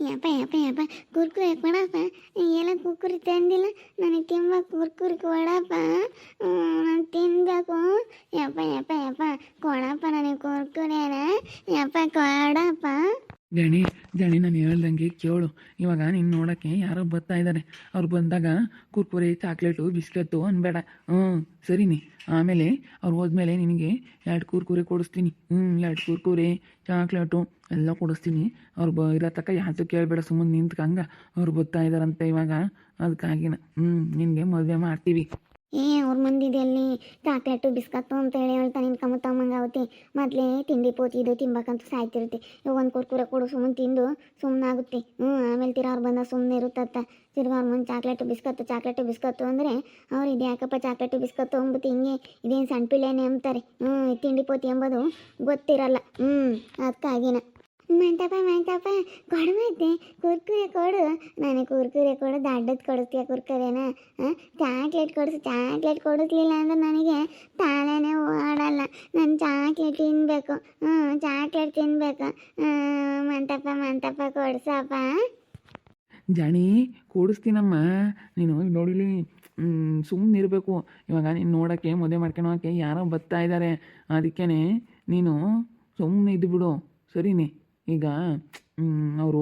ಯಪ್ಪ ಯಪ್ಪ ಯಪ್ಪ ಕುರ್ಕುರೆ ಕೊಡಪ್ಪ ಎಲ್ಲ ಕುರ್ಕುರಿ ತಂದಿಲ್ಲ ನನಗೆ ತಿಂಬ ಕುರ್ಕುರಿ ಕೊಡಪ್ಪ ನಾನು ತಿನ್ಬೇಕು ಯಪ್ಪ ಯಪ್ಪ ಯಪ್ಪ ಕೊಡಪ್ಪ ನನಗೆ ಕುರ್ಕುರೆನ ಯಪ್ಪ ಕೊಡಪ್ಪ ಜಣಿ ಗಣಿ ನಾನು ಹೇಳ್ದಂಗೆ ಕೇಳು. ಇವಾಗ ನೀನು ನೋಡೋಕ್ಕೆ ಯಾರೋ ಬರ್ತಾ ಇದ್ದಾರೆ ಅವ್ರು ಬಂದಾಗ ಕುರ್ಕುರೆ, ಚಾಕ್ಲೇಟು ಬಿಸ್ಕೆಟ್ಟು ಅನ್ಬೇಡ. ಹ್ಞೂ ಸರಿನಿ ಆಮೇಲೆ ಅವ್ರು ಹೋದ್ಮೇಲೆ ನಿನಗೆ ಎರಡು ಕುರ್ಕುರೆ ಕೊಡಿಸ್ತೀನಿ. ಹ್ಞೂ ಎರಡು ಕುರ್ಕುರೆ, ಚಾಕ್ಲೇಟು ಎಲ್ಲ ಕೊಡಿಸ್ತೀನಿ. ಅವ್ರು ಬ, ಇರೋ ತಕ್ಕ ಕೇಳಬೇಡ ಸುಮ್ಮನೆ ನಿಂತ್ಕಂಗ. ಅವ್ರು ಬರ್ತಾ ಇದ್ದಾರಂತೆ ಇವಾಗ. ಅದಕ್ಕಾಗಿನ ಹ್ಞೂ ನಿನಗೆ ಮದುವೆ ಮಾಡ್ತೀವಿ. ಏ, ಅವ್ರ ಮುಂದಿದೆಲ್ಲಿ ಚಾಕ್ಲೇಟು, ಬಿಸ್ಕತ್ತು ಅಂತ ಹೇಳಿ ಹೇಳ್ತಾ ನಿನ್ಕಂಬ ತಮ್ಮಂಗಾಗುತ್ತೆ ಮೊದಲೇ ತಿಂಡಿ ಪೋತಿ ಇದು ತಿನ್ಬೇಕಂತ ಸಾಯ್ತಿರುತ್ತೆ. ಒಂದು ಕುರ್ಕುರೆ ಕೊಡು ಸುಮ್ಮನೆ ತಿಂದು ಸುಮ್ಮನಾಗುತ್ತೆ ಹ್ಞೂ ಆಮೇಲೆ ತಿರ ಅವ್ರು ಬಂದ ಸುಮ್ಮನೆ ಇರುತ್ತತ್ತ ತಿರ್ಗಾ ಅವ್ರ ಮುಂದೆ ಚಾಕ್ಲೇಟು, ಬಿಸ್ಕತ್ತು ಚಾಕ್ಲೇಟು, ಬಿಸ್ಕತ್ತು ಅಂದರೆ ಅವ್ರು ಇದು ಯಾಕಪ್ಪ ಚಾಕ್ಲೇಟು, ಬಿಸ್ಕತ್ತು ಅಂದ್ಬಿಟ್ಟು ಹಿಂಗೆ ಇದೇನು ಸಣ್ಣ ಪಿಳ್ಳೆನೆ ಅಂತಾರೆ. ಹ್ಞೂ ತಿಂಡಿ ಪೋತಿ ಎಂಬುದು ಗೊತ್ತಿರಲ್ಲ. ಹ್ಞೂ ಅದಕ್ಕಾಗಿನ ಮಂಟಪ ಮಂಟಪ. ಕೊಡು ಮತ್ತೆ ಕುರ್ಕುರೆ ಕೊಡು. ನನಗೆ ಕುರ್ಕುರೆ ಕೊಡು. ದಡ್ಡದು ಕೊಡಿಸ್ತೀಯ ಕುರ್ಕುರೆನ? ಚಾಕ್ಲೇಟ್ ಕೊಡಿಸು. ಚಾಕ್ಲೇಟ್ ಕೊಡಿಸ್ಲಿಲ್ಲ ಅಂದ್ರೆ ನನಗೆ ತಾಳೆನೇ ಓಡಲ್ಲ. ನಾನು ಚಾಕ್ಲೇಟ್ ತಿನ್ನಬೇಕು ಹ್ಞೂ ಚಾಕ್ಲೇಟ್ ತಿನ್ನಬೇಕು ಮಂಟಪ ಮಂಟಪ ಕೊಡಿಸಪ್ಪ ಜಾಣಿ, ಕೂಡಿಸ್ತೀನಮ್ಮ. ನೀನು ನೋಡಿಲಿ ಸುಮ್ಮನೆ ಇರಬೇಕು. ಇವಾಗ ನೀನು ನೋಡೋಕ್ಕೆ, ಮದುವೆ ಮಾಡ್ಕೊಳೋಕ್ಕೆ ಯಾರೋ ಬರ್ತಾ ಇದ್ದಾರೆ ಅದಕ್ಕೇ ನೀನು ಸುಮ್ಮನೆ ಇದ್ದುಬಿಡು ಸರಿನಿ? ಈಗ ಅವರು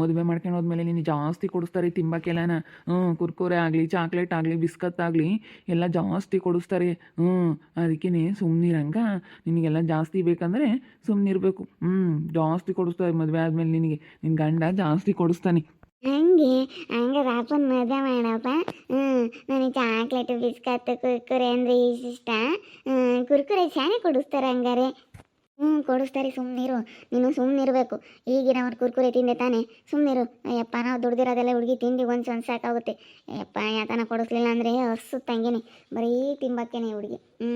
ಮದುವೆ ಮಾಡ್ಕೊಂಡು ಹೋದ್ಮೇಲೆ ನೀನು ಜಾಸ್ತಿ ಕೊಡಿಸ್ತಾರೆ ತಿಂಬಕ್ಕೆಲ್ಲನ ಹ್ಞೂ ಕುರ್ಕುರೆ ಆಗಲಿ ಚಾಕ್ಲೇಟ್ ಆಗಲಿ ಬಿಸ್ಕತ್ ಆಗಲಿ, ಎಲ್ಲ ಜಾಸ್ತಿ ಕೊಡಿಸ್ತಾರೆ. ಹ್ಞೂ ಅದಕ್ಕೇ ಸುಮ್ಮನಿರಂಗ ನಿನಗೆಲ್ಲ ಜಾಸ್ತಿ ಬೇಕಂದರೆ ಸುಮ್ಮನಿರಬೇಕು ಹ್ಞೂ ಜಾಸ್ತಿ ಕೊಡಿಸ್ತಾರೆ ಮದುವೆ ಆದಮೇಲೆ ನಿನಗೆ. ನಿನ್ನ ಗಂಡ ಜಾಸ್ತಿ ಕೊಡಿಸ್ತಾನೆ. ಹಂಗೆ? ಹಂಗೆ ರಾಪನ್ ಮದುವೆ ಮಾಡಪ್ಪ. ಹ್ಞೂ ನನಗೆ ಚಾಕ್ಲೇಟು ಬಿಸ್ಕತ್ತು ಕುರ್ಕುರೆ ಅಂದರೆ ಇಷ್ಟ. ಕುರ್ಕುರೆ ಶಾನೆ ಕೊಡಿಸ್ತಾರೆ ಹಂಗಾರೆ. ಹ್ಞೂ, ಕೊಡಿಸ್ತಾರೆ ಸುಮ್ಮನಿರು ನೀನು ಸುಮ್ಮನಿರಬೇಕು ಈಗಿನವ್ರು ಕುರ್ಕುರೆ ತಿಂದೆ ತಾನೆ. ಸುಮ್ಮನಿರು ಅಯ್ಯಪ್ಪ, ನಾವು ದುಡ್ದಿರೋದೆಲ್ಲ ಹುಡುಗಿ ತಿಂಡಿ ಒಂದು ಸೊನ್ ಸಾಕಾಗುತ್ತೆ. ಅಯ್ಯಪ್ಪ ಯಾತನ ಕೊಡಿಸ್ಲಿಲ್ಲ ಅಂದರೆ ಹಸು ತಂಗೇನೆ ಬರೀ ತಿಂಬಕ್ಕೇನೆ ಹುಡುಗಿ. ಹ್ಞೂ,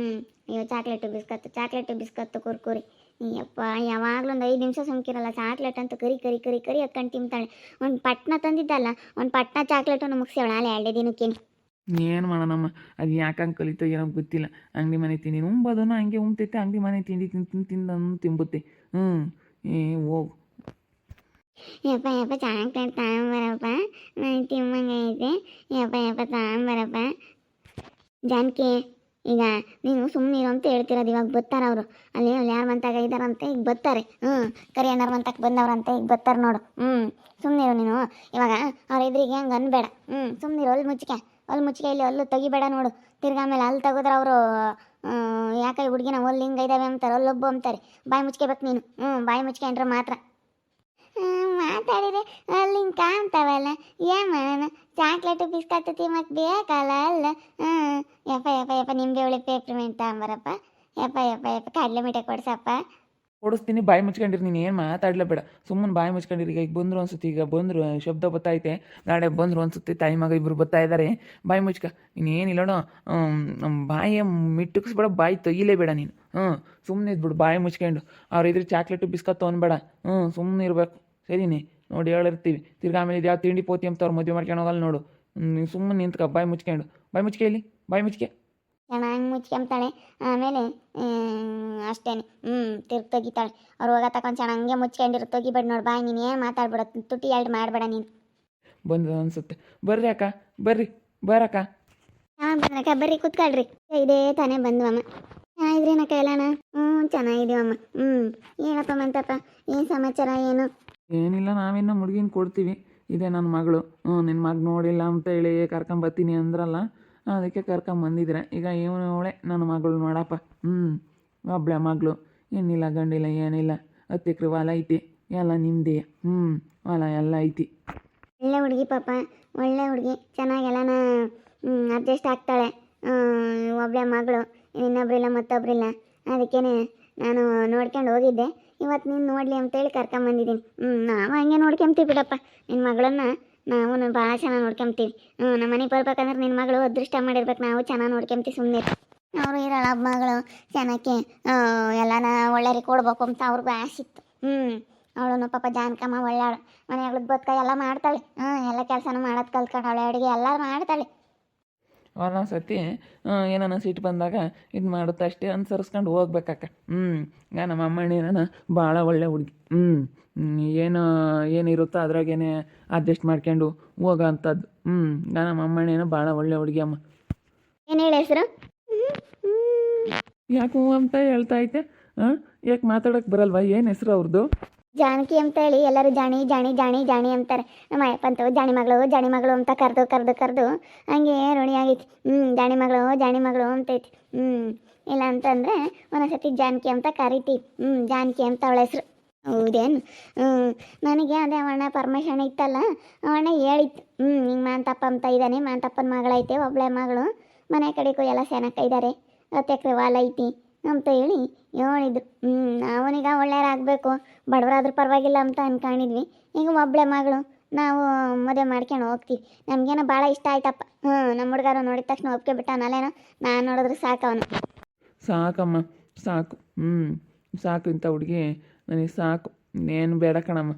ಅಯ್ಯೋ, chocolate, biscuit chocolate, biscuit, Kurkure. Ayyappa, ಯಾವಾಗಲೂ ಒಂದು ಐದು ನಿಮಿಷ ಸುಮ್ಕಿರಲ್ಲ. ಚಾಕ್ಲೇಟ್ ಅಂತ ಕರಿ ಕರಿ ಕರಿ ಕರಿ ಅಕ್ಕಂಡು ತಿಂತಾಳೆ. ಒಂದು ಪಟ್ನ ತಂದಿದ್ದಲ್ಲ, ಒಂದು ಪಟ್ನ ಚಾಕ್ಲೇಟನ್ನು ಮುಗಿಸ್ಯಾವಳ ಅಲ್ಲೇ ಎರಡೇ ದಿನಕ್ಕೇನು. ಏನು ಮಾಡೋಣಮ್ಮ? ಅದು ಯಾಕಂಗೆ ಕಲಿತೋ ಏನೋ ಗೊತ್ತಿಲ್ಲ. ಅಂಗಡಿ ಮನೆ ತಿಂಡಿ. ಉಂಬೋದನ್ನು ಹಂಗೆ ಉಂಬ್ತೈತೆ ಅಂಗಡಿ ಮನೆ ತಿಂಡಿ ತಿಂದು ತಿಂದು ತಿಂದು ತಿಂಬುತ್ತೆ. ಹ್ಞೂ ಏ, ಹೋಗು. ಯಪ್ಪ ಯಪ್ಪ, ಚಾಕ್ಲೇಟ್ ತಗೊಂಬರಪ್ಪ ನನಗೆ ತಿಮ್ಮಂಗೈತೆ ಯಪ್ಪ ಯಪ್ಪ ತಗೊಂಬರಪ್ಪ ಜಾನಕಿ, ಈಗ ನೀನು ಸುಮ್ಮನೆ ಇರು ಅಂತ ಹೇಳ್ತಿರೋದು ಇವಾಗ ಬರ್ತಾರೆ ಅವರು. ಅಲ್ಲಿ ಅಲ್ಲಿ ಯಾರು ಮಂತಾಗ ಇದ್ದಾರಂತೆ ಈಗ ಬರ್ತಾರೆ. ಹ್ಞೂ ಕರಿ ಅಣ್ಣಾರ ಮಂತಕ್ಕೆ ಬಂದವ್ರಂತ ಈಗ ಬರ್ತಾರೆ ನೋಡು. ಹ್ಞೂ ಸುಮ್ಮನಿರು ನೀನು. ಇವಾಗ ಅವ್ರ ಎದುರಿಗೆ ಹಂಗೆ ಅನ್ಬೇಡ. ಹ್ಞೂ ಸುಮ್ಮನಿರು ಅಲ್ಲಿ ಮುಚ್ಚಿಕೆ. ಅಲ್ಲಿ ಮುಚ್ಚಿಕೆ ಇಲ್ಲಿ ಅಲ್ಲೂ ತೆಗಿಬೇಡ ನೋಡು. ತಿರ್ಗಾ ಆಮೇಲೆ ಅಲ್ಲಿ ತೆಗೆದ್ರೆ ಅವರು ಯಾಕೆ ಹುಡುಗಿನ ಒಲ್ಲಿ ಹಿಂಗೆ ಇದ್ದಾವೆ ಅಂತಾರೆ ಅಲ್ಲೊಬ್ಬ ಅಂತಾರೆ. ಬಾಯಿ ಮುಚ್ಕೋಬೇಕು ನೀನು. ಹ್ಞೂ, ಬಾಯಿ ಮುಚ್ಕೊಂಡ್ರೆ ಮಾತ್ರ. ಮಾತಾಡಿದ್ರೆ ಅಲ್ಲಿ ಹಿಂಗೆ ಕಾಣ್ತಾವಲ್ಲ. ಏನು ಮಾಡೋಣ ಚಾಕ್ಲೇಟು ಬಿಸ್ಕತ್ತು ತಿಮ್ಮಕ್ಕೆ ಬೇಕಲ್ಲ ಅಲ್ಲ. ಹ್ಞೂ ಯಪ್ಪ ಯಪ್ಪ ಯಪ್ಪ, ನಿಂಬೆ ಹುಳಿ ಪೇಪ್ರಿಮೆಂಟ್ ತಗೊಂಬರಪ್ಪ. ಯಪ್ಪ ಯಪ್ಪ ಯಪ್ಪ, ಕಡಲೆ ಮಿಠಾಯಿ ಕೊಡ್ಸಪ್ಪ. ಕೊಡಿಸ್ತೀನಿ, ಬಾಯಿ ಮುಚ್ಕೊಂಡಿರಿ, ನೀನು ಏನು ಮಾತಾಡಲೇಬೇಡ ಸುಮ್ಮನೆ ಬಾಯಿ ಮುಚ್ಕೊಂಡಿರಿ, ಈಗ ಬಂದರು ಅನ್ಸುತ್ತೆ, ಈಗ ಬಂದರು, ಶಬ್ದ ಬತ್ತೈತೆ ನಾಳೆ ಬಂದರು ಅನ್ಸುತ್ತೆ, ತಾಯಿ ಮಗ ಇಬ್ಬರು ಬರ್ತಾ ಇದ್ದಾರೆ ಬಾಯಿ ಮುಚ್ಕ. ನೀನು ಏನಿಲ್ಲೋಣ ಬಾಯಿ ಮಿಟ್ಟುಕ್ಸ್ಬೇಡ ಬಾಯಿ ತೆಗಿಲೇಬೇಡ ನೀನು. ಹ್ಞೂ ಸುಮ್ಮನೆ ಇದ್ಬಿಡು, ಬಾಯಿ ಮುಚ್ಕೊಂಡು. ಅವ್ರು ಇದ್ರೆ ಚಾಕ್ಲೇಟು ಬಿಸ್ಕತ್ ತೊಗೊಂಡ್ಬೇಡ ಹ್ಞೂ ಸುಮ್ಮನೆ ಇರಬೇಕು. ಸರಿನಿ ನೋಡಿ ಹೇಳಿರ್ತೀವಿ ತಿರ್ಗಿ ಆಮೇಲೆ ಇದು ಯಾವ ತಿಂಡಿ ಪೋತಿ ಅಂತ ಅವ್ರು ಮದುವೆ ಮಾಡ್ಕೊಂಡು ಹೋಗಲ್ಲ ನೋಡು. ಸುಮ್ಮನೆ ನಿಂತ್ಕ, ಬಾಯಿ ಮುಚ್ಕೊಂಡು. ಬಾಯಿ ಮುಚ್ಕೆ ಇಲ್ಲಿ ಬಾಯಿ ಮುಚ್ಕೆ. ಚೆನ್ನಾಗಿ ಮುಚ್ಕೊಂಬ್ತಾಳೆ. ಆಮೇಲೆ ಅಷ್ಟೇ ಹ್ಞೂ ತಿರ್ಗಿ ತೆಗಿತಾಳೆ. ಅವ್ರು ಹೋಗ ತಗೊಂಡು ಚೆನ್ನಾಗೆ ಮುಚ್ಕೊಂಡಿರು. ತೆಗಿಬೇಡ ನೋಡಿ ಬಾಯ್ ನೀನು ಏನು ಮಾತಾಡ್ಬೇಡ ತುಟಿ ಎರಡು ಮಾಡಬೇಡ ನೀನು. ಬಂದು ಅನ್ಸುತ್ತೆ. ಬರ್ರಿ ಅಕ್ಕ ಬರ್ರಿ ಬರಕ್ಕ. ಹಾಂ ಬರಕ್ಕ ಬರ್ರಿ ಕೂತ್ಕೊಳ್ರಿ. ಇದೇ ತಾನೇ ಬಂದ್ವಮ್ಮ. ಚೆನ್ನಾಗಿದ್ರೇನಕ್ಕ ಎಲ್ಲಾನ? ಹ್ಞೂ ಚೆನ್ನಾಗಿದೀವಮ್ಮ ಹ್ಞೂ ಏನಪ್ಪ ಮಂತಪ್ಪ ಏನು ಸಮಾಚಾರ ಏನು? ಏನಿಲ್ಲ ನಾವಿನ್ನ ಹುಡುಗಿನ ಕೊಡ್ತೀವಿ. ಇದೆ ನನ್ನ ಮಗಳು. ಹ್ಞೂ ನಿನ್ನ ಮಗ ನೋಡಿಲ್ಲ ಅಂತ ಹೇಳಿ ಕರ್ಕೊಂಬತ್ತೀನಿ ಅಂದ್ರಲ್ಲ. ಅದಕ್ಕೆ ಕರ್ಕೊಂಬಂದಿದ್ರೆ ಈಗ ಇವನು ಅವಳೆ, ನನ್ನ ಮಗಳು ನೋಡಪ್ಪ. ಹ್ಞೂ ಒಬ್ಳೆ ಮಗಳು. ಏನಿಲ್ಲ ಗಂಡಿಲ್ಲ, ಏನಿಲ್ಲ. ಹತ್ತು ಎಕರೆ ಹೊಲ ಐತಿ. ಎಲ್ಲ ನಿಮ್ಮದೇ ಹ್ಞೂ ಹೊಲ ಎಲ್ಲ ಐತಿ. ಒಳ್ಳೆ ಹುಡುಗಿ ಪಾಪ. ಒಳ್ಳೆ ಹುಡುಗಿ. ಚೆನ್ನಾಗೆಲ್ಲನ ಅಡ್ಜಸ್ಟ್ ಆಗ್ತಾಳೆ. ಒಬ್ಬಳೆ ಮಗಳು. ಇನ್ನೊಬ್ರಿಲ್ಲ, ಮತ್ತೊಬ್ರಿಲ್ಲ. ಅದಕ್ಕೇನೆ ನಾನು ನೋಡ್ಕೊಂಡು ಹೋಗಿದ್ದೆ. ಇವತ್ತು ನೀನು ನೋಡಲಿ ಅಂತೇಳಿ ಕರ್ಕೊಂಬಂದಿದ್ದೀನಿ ಹ್ಞೂ ನಾವು ಹಂಗೆ ನೋಡ್ಕೊಂತೀವಿ ಬಿಡಪ್ಪ. ನಿನ್ನ ಮಗಳನ್ನ ನಾವು ಭಾಳ ಚೆನ್ನಾಗಿ ನೋಡ್ಕೊಂತೀವಿ ಹ್ಞೂ ನಮ್ಮ ಮನೆಗೆ ಬರ್ಬೇಕಂದ್ರೆ ನಿನ್ನ ಮಗಳು ಅದೃಷ್ಟ ಮಾಡಿರ್ಬೇಕು. ನಾವು ಚೆನ್ನಾಗಿ ನೋಡ್ಕೊಂತೀವಿ ಸುಮ್ಮನೆ ಅವರು ಇರೋಳ ಮಗಳು ಚೆನ್ನಾಗಿ ಎಲ್ಲನ ಒಳ್ಳೆಯರಿಗೆ ಕೊಡ್ಬೇಕು ಅಂತ ಅವ್ರಿಗೂ ಆಸೆ ಇತ್ತು. ಹ್ಞೂ ಅವಳು ಪಾಪ ಜಾನಕಮ್ಮ ಒಳ್ಳೆಯವಳು ಮನೆಯಾಗ್ಲದ ಬದುಕ ಎಲ್ಲ ಮಾಡ್ತಾಳೆ. ಹ್ಞೂ ಎಲ್ಲ ಕೆಲಸನೂ ಮಾಡೋದು ಕಲ್ತ್ಕೊಂಡವಳೆ ಅಡುಗೆ ಎಲ್ಲ ಮಾಡ್ತಾಳೆ. ಒಂದೊಂದು ಸತಿ ಏನಾನ ಸಿಟ್ಟು ಬಂದಾಗ ಇದು ಮಾಡುತ್ತೆ ಅಷ್ಟೇ ಅನುಸರಿಸ್ಕೊಂಡು ಹೋಗ್ಬೇಕಕ್ಕ ಹ್ಞೂ ಈಗ ನಮ್ಮ ನಾನು ಭಾಳ ಒಳ್ಳೆ ಹುಡುಗಿ. ಹ್ಞೂ ಏನು ಏನಿರುತ್ತೋ ಅದ್ರಾಗೇನೆ ಅಡ್ಜಸ್ಟ್ ಮಾಡ್ಕೊಂಡು ಹೋಗೋ ಅಂಥದ್ದು ಹ್ಞೂ ಈಗ ನಮ್ಮ ಅಮ್ಮಣ್ಣೇನೋ ಭಾಳ ಒಳ್ಳೆ ಹುಡುಗಿ ಅಮ್ಮ. ಏನು ಹೇಳಿ ಹೆಸರು? ಯಾಕೆ ಹ್ಞೂ ಅಂತ ಹೇಳ್ತಾ ಐತೆ ಹಾಂ? ಯಾಕೆ ಮಾತಾಡೋಕೆ ಬರಲ್ವಾ? ಏನು ಹೆಸ್ರು ಅವ್ರದ್ದು ಜಾನಕಿ ಅಂತ ಹೇಳಿ ಎಲ್ಲರೂ ಜಾಣಿ ಜಾಣಿ ಜಾಣಿ ಜಾಣಿ ಅಂತಾರೆ. ನಮ್ಮ ಅಯ್ಯಪ್ಪಂತು ಜಾಣಿ ಮಗಳು ಜಾಣಿ ಮಗಳು ಅಂತ ಕರೆದು ಕರೆದು ಕರೆದು ಹಂಗೆ ಋಣಿ ಆಗೈತಿ. ಹ್ಞೂ ಜಾಣಿ ಮಗಳು ಜಾಣಿ ಮಗಳು ಅಂತೈತಿ ಹ್ಞೂ ಇಲ್ಲ ಅಂತಂದರೆ ಒಂದೊಂದ್ಸತಿ ಜಾನಕಿ ಅಂತ ಕರಿತಿ. ಹ್ಞೂ ಜಾನಕಿ ಅಂತ ಅವಳ ಹೆಸರು. ಹೌದೇನು ಹ್ಞೂ ನನಗೆ ಅದೇ ಅವಣ್ಣ ಪರ್ಮಿಷನ್ ಇತ್ತಲ್ಲ, ಅವಣ್ಣ ಹೇಳಿತ್ತು. ಹ್ಞೂ ಹಿಂಗೆ ಮಾಂತಪ್ಪ ಅಂತ ಇದ್ದಾನೆ, ಮಾಂತಪ್ಪನ ಮಗಳೈತೆ ಒಬ್ಬಳೆ ಮಗಳು. ಮನೆ ಕಡೆಗೂ ಎಲ್ಲ ಸೆನಕ ಇದ್ದಾರೆ ಹತ್ತು ಎಕರೆ ಐತಿ. ಅಂತ ಹೇಳಿ ಹೇಳಿದ್ರು. ಹ್ಞೂ ನಾವನೀಗ ಒಳ್ಳೆಯರಾಗಬೇಕು ಬಡವರಾದ್ರೂ ಪರವಾಗಿಲ್ಲ ಅಂತ ಅನ್ಕೊಂಡಿದ್ವಿ. ಈಗ ಒಬ್ಬಳೆ ಮಗಳು ನಾವು ಮದುವೆ ಮಾಡ್ಕೊಂಡು ಹೋಗ್ತೀವಿ. ನಮಗೇನೋ ಭಾಳ ಇಷ್ಟ ಆಯ್ತಪ್ಪ. ಹ್ಞೂ ನಮ್ಮ ಹುಡುಗರು ನೋಡಿದ ತಕ್ಷಣ ಒಪ್ಕೆ ಬಿಟ್ಟಾನಲ್ಲೇನೋ ನಾನು ನೋಡಿದ್ರೆ ಸಾಕವನು ಅವನು. ಸಾಕಮ್ಮ ಸಾಕು. ಹ್ಞೂ ಸಾಕು ಇಂಥ ಹುಡುಗಿ. ನನಗೆ ಸಾಕು. ಇನ್ನೇನು ಬೇಡ ಕಣಮ್ಮ.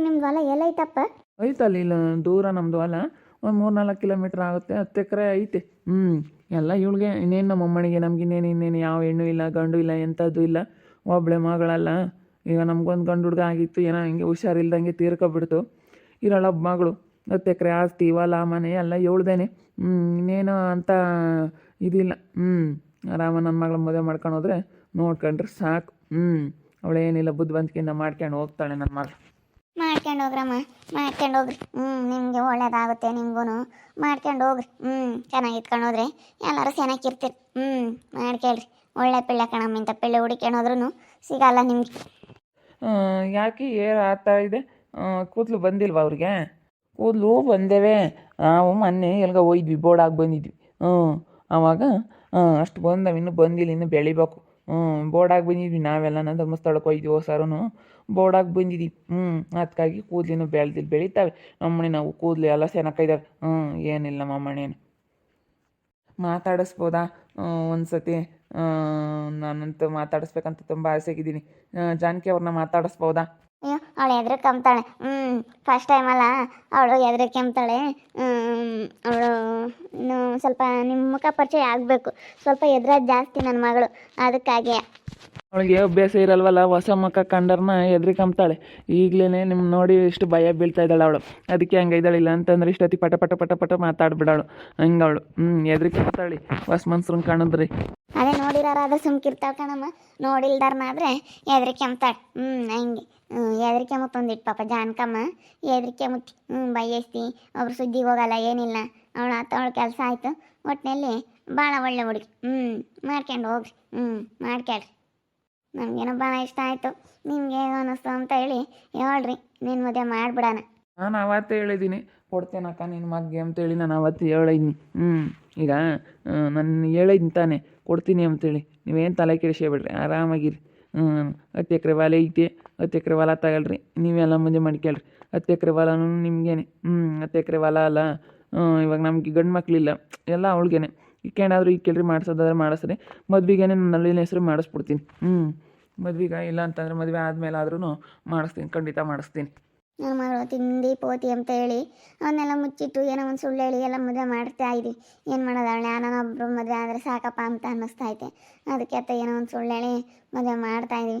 ನಿಮ್ದು ಹೊಲ ಎಲ್ಲೈತಪ್ಪ? ಐತಲ್ಲ ಇಲ್ಲ ದೂರ ನಮ್ಮದು ಹೊಲ. ಒಂದು ಮೂರು ನಾಲ್ಕು ಕಿಲೋಮೀಟ್ರ್ ಆಗುತ್ತೆ, ಹತ್ತು ಎಕರೆ ಐತೆ. ಹ್ಞೂ ಎಲ್ಲ ಇವಳಿಗೆ ಇನ್ನೇನು ನಮ್ಮ ಅಮ್ಮನಿಗೆ, ನಮ್ಗೆ ಇನ್ನೇನು ಇನ್ನೇನು ಯಾವ ಹೆಣ್ಣು ಇಲ್ಲ, ಗಂಡು ಇಲ್ಲ, ಎಂಥದ್ದು ಇಲ್ಲ. ಒಬ್ಬಳೆ ಮಗಳಲ್ಲ, ಈಗ ನಮಗೊಂದು ಗಂಡು ಹುಡುಗ ಆಗಿತ್ತು, ಏನೋ ಹಿಂಗೆ ಹುಷಾರಿಲ್ದಂಗೆ ತೀರ್ಕೊಬಿಡ್ತು. ಇರೋಳೊಬ್ಬ ಮಗಳು, ಹತ್ತು ಎಕರೆ ಆಸ್ತಿ, ಹೊಲ, ಮನೆ, ಎಲ್ಲ ಇವಳ್ದೇನೆ. ಹ್ಞೂ ಇನ್ನೇನು ಅಂತ ಇದಿಲ್ಲ. ಹ್ಞೂ ಆರಾಮ ನನ್ನ ಮಗಳ ಮದುವೆ ಮಾಡ್ಕೊಂಡು ಹೋದ್ರೆ ನೋಡ್ಕೊಂಡ್ರೆ ಸಾಕು. ಹ್ಞೂ ಅವಳೇನಿಲ್ಲ ಬುದ್ಧಿವಂತಿಕೆಯಿಂದ ಮಾಡ್ಕೊಂಡು ಹೋಗ್ತಾಳೆ ನನ್ನ ಮಗಳು. ಮಾಡ್ಕೊಂಡು ಹೋಗ್ರಮ್ಮ, ಮಾಡ್ಕೊಂಡು ಹೋಗ್ರಿ. ಹ್ಞೂ ನಿಮಗೆ ಒಳ್ಳೇದಾಗುತ್ತೆ ನಿಮಗೂ ಮಾಡ್ಕೊಂಡು ಹೋಗ್ರಿ. ಹ್ಞೂ ಚೆನ್ನಾಗಿ ಇಟ್ಕೊಂಡು ಹೋದ್ರೆ ಎಲ್ಲರೂ ಚೆನ್ನಾಗಿರ್ತೀರಿ ಹ್ಞೂ ಮಾಡ್ಕೇಳ್ರಿ ಒಳ್ಳೆ ಪಿಳ್ಳೆ ಕಣಮ್ಮ, ಇಂಥ ಪಿಳ್ಳೆ ಹುಡುಕ್ಯಾಣೋದ್ರೂ ಸಿಗಲ್ಲ ನಿಮಗೆ. ಯಾಕೆ ಏರ್ ಆಗ್ತಾ ಇದೆ? ಕೂದಲು ಬಂದಿಲ್ವಾ ಅವ್ರಿಗೆ? ಕೂದಲು ಬಂದೇವೆ. ನಾವು ಮೊನ್ನೆ ಎಲ್ಗ ಹೋಯ್ದ್ವಿ ಬೋರ್ಡಾಗಿ ಬಂದಿದ್ವಿ. ಹ್ಞೂ ಆವಾಗ ಅಷ್ಟು ಬಂದವು ಬಂದಿಲ್ಲ, ಇನ್ನೂ ಬೆಳಿಬೇಕು. ಹ್ಞೂ ಬೋರ್ಡಾಗಿ ಬಂದಿದ್ವಿ ನಾವೆಲ್ಲ ಧರ್ಮಸ್ಥಳಕ್ಕೆ ಹೋಗಿದ್ವಿ ಸರನು ಬೋರ್ಡಾಗಿ ಬಂದಿದ್ವಿ. ಹ್ಞೂ ಅದಕ್ಕಾಗಿ ಕೂದಲಿನೂ ಬೆಳ್ದಿಲ್ಲ ಬೆಳೀತಾವೆ. ನಮ್ಮನೆ ನಾವು ಕೂದಲು ಎಲ್ಲ ಚೆನ್ನಾಗಿದ್ದಾವೆ ಹ್ಞೂ ಏನಿಲ್ಲ ನಮ್ಮಣ್ಣೇನು ಮಾತಾಡಿಸ್ಬೋದಾ? ಒಂದು ಸತಿ ನಾನಂತೂ ಮಾತಾಡಿಸ್ಬೇಕಂತ ತುಂಬ ಆಸೆಗಿದ್ದೀನಿ. ಜಾನಕಿ ಅವ್ರನ್ನ ಮಾತಾಡಿಸ್ಬೋದಾ? ಅವಳು ಅವಳು ಎದ್ರಕಂಬ್ತಾಳೆ ಹ್ಞೂ ಫಸ್ಟ್ ಟೈಮ್ ಅಲ್ಲ. ಅವಳು ಎದ್ರಕೆಂಬ್ತಾಳೆ ಅವಳು ಇನ್ನು ಸ್ವಲ್ಪ ನಿಮ್ಮ ಮುಖ ಪರಿಚಯ ಆಗಬೇಕು. ಸ್ವಲ್ಪ ಎದ್ರ ಜಾಸ್ತಿ ನನ್ನ ಮಗಳು. ಅದಕ್ಕಾಗಿ ಅವಳಿಗೆ ಅಭ್ಯಾಸ ಇರಲ್ವಲ್ಲ, ಹೊಸ ಮಕ್ಕ ಕಂಡರ್ನ ಹೆದ್ರಿಕಂಬ್ತಾಳೆ ಈಗ್ಲೇನೆ ನಿಮ್ಮ ನೋಡಿ ಇಷ್ಟು ಭಯ ಬೀಳ್ತಾ ಇದ್ದಾಳೆ ಅವಳು. ಅದಕ್ಕೆ ಹಂಗೆ ಇದ್ದಾಳೆ, ಇಲ್ಲ ಅಂತಂದ್ರೆ ಇಷ್ಟೊತ್ತಿ ಪಟ ಪಟ ಪಟ ಪಟ ಮಾತಾಡ್ಬಿಡಾಳು. ಹಂಗ ಅವಳು. ಹ್ಞೂ ಹೆದ್ರಿಕಂಬ್ತಾಳೆ ಹೊಸ ಮನ್ಸ್ರನ್ನ ಕಾಣಿದ್ರಿ. ಅದೇ ನೋಡಿರಾದ್ರೆ ಸುಮ್ಕಿರ್ತಾವ ಕಣಮ್ಮ. ನೋಡಿಲ್ದಾರ್ನಾದ್ರೆ ಎದ್ರಿಕೆಂಬ್ತಾಳೆ ಹ್ಮ್, ಹಂಗೆ. ಎದ್ರಿಕೆ ಎದ್ರಿಕೆಂಬತ್ತು ಒಂದಿಟ್ಟು ಪಾಪ ಜಾನ್ಕಮ್ಮ. ಎದ್ರಿಕೆಂಬತ್ತಿ ಹ್ಮ್, ಬೈಯಸ್ತಿ. ಒಬ್ರು ಸುದ್ದಿಗೆ ಹೋಗಲ್ಲ, ಏನಿಲ್ಲ. ಅವಳು ಆತ, ಅವಳ ಕೆಲಸ ಆಯ್ತು. ಒಟ್ಟಿನಲ್ಲಿ ಭಾಳ ಒಳ್ಳೆ ಹುಡುಗಿ. ಹ್ಮ್, ಮಾಡ್ಕೊಂಡು ಹೋಗ್ರಿ. ಹ್ಞೂ ಮಾಡ್ಕೊಳ್ರಿ ನಮಗೇನೋ ಭಾಳ ಇಷ್ಟ ಆಯ್ತು. ನಿಮ್ಗೆ ಹೇಗೆ ಅನ್ನಿಸ್ತು ಅಂತ ಹೇಳಿ ಹೇಳ್ರಿ ನಿನ್ನ ಮದುವೆ ಮಾಡಿಬಿಡೋಣ. ನಾನು ಅವತ್ತೇ ಹೇಳಿದ್ದೀನಿ ಕೊಡ್ತೇನಕ್ಕ ನಿನ್ನ ಮಗ್ಗೆ ಅಂತೇಳಿ ನಾನು ಅವತ್ತು ಹೇಳಿದ್ನಿ ಹ್ಞೂ ಈಗ ನಾನು ಹೇಳಿದ್ನಿ ತಾನೆ, ಕೊಡ್ತೀನಿ ಅಂತೇಳಿ. ನೀವೇನು ತಲೆ ಕೆಡಿಸ್ಕೊಬೇಡ್ರಿ, ಆರಾಮಾಗಿರಿ. ಹ್ಞೂ ಹತ್ತು ಎಕರೆ ಹೊಲ ಐತೆ, ಹತ್ತು ಎಕರೆ ಹೊಲ ತಗೊಳ್ರಿ. ನೀವೆಲ್ಲ ಮುಂದೆ ಮಾಡ್ಕೊಳ್ರಿ. ಹತ್ತು ಎಕರೆ ಹೊಲನೂ ನಿಮ್ಗೇನೆ. ಹ್ಞೂ ಹತ್ತು ಎಕರೆ ಹೊಲ ಅಲ್ಲ ಇವಾಗ ನಮಗೆ ಗಂಡು ಮಕ್ಕಳಿಲ್ಲ ಎಲ್ಲ ಅವಳಿಗೇನೆ. ಈಕೇನಾದರೂ ಈ ಕೇಳ್ರಿ ಮಾಡಿಸೋದಾದ್ರೆ ಮಾಡಿಸ್ರಿ. ಮದ್ವೆಗೇನೆ ನನ್ನ ಅಲ್ಲಿನ ಹೆಸರು ಮಾಡಿಸ್ಬಿಡ್ತೀನಿ. ಹ್ಞೂ ಮದ್ವೆಗೆ ಇಲ್ಲ ಅಂತಂದ್ರೆ ಮದುವೆ ಆದಮೇಲೆ ಆದ್ರೂ ಮಾಡಿಸ್ತೀನಿ. ಖಂಡಿತ ಮಾಡಿಸ್ತೀನಿ. ನಾನು ಮಾಡೋ ತಿಂದು ಪೋತಿ ಅಂತ ಹೇಳಿ ಅವನ್ನೆಲ್ಲ ಮುಚ್ಚಿಟ್ಟು ಏನೋ ಒಂದು ಸುಳ್ಳು ಹೇಳಿ ಎಲ್ಲ ಮದುವೆ ಮಾಡ್ತಾ ಇದ್ವಿ ಏನು ಮಾಡೋದು ಅವಳೆ? ನಾನೊಬ್ಬರು ಮದುವೆ ಆದರೆ ಸಾಕಪ್ಪ ಅಂತ ಅನ್ನಿಸ್ತಾ ಐತೆ. ಅದಕ್ಕೆ ಅತ್ತ ಏನೋ ಒಂದು ಸುಳ್ಳು ಹೇಳಿ ಮದುವೆ ಮಾಡ್ತಾ ಇದೀವಿ.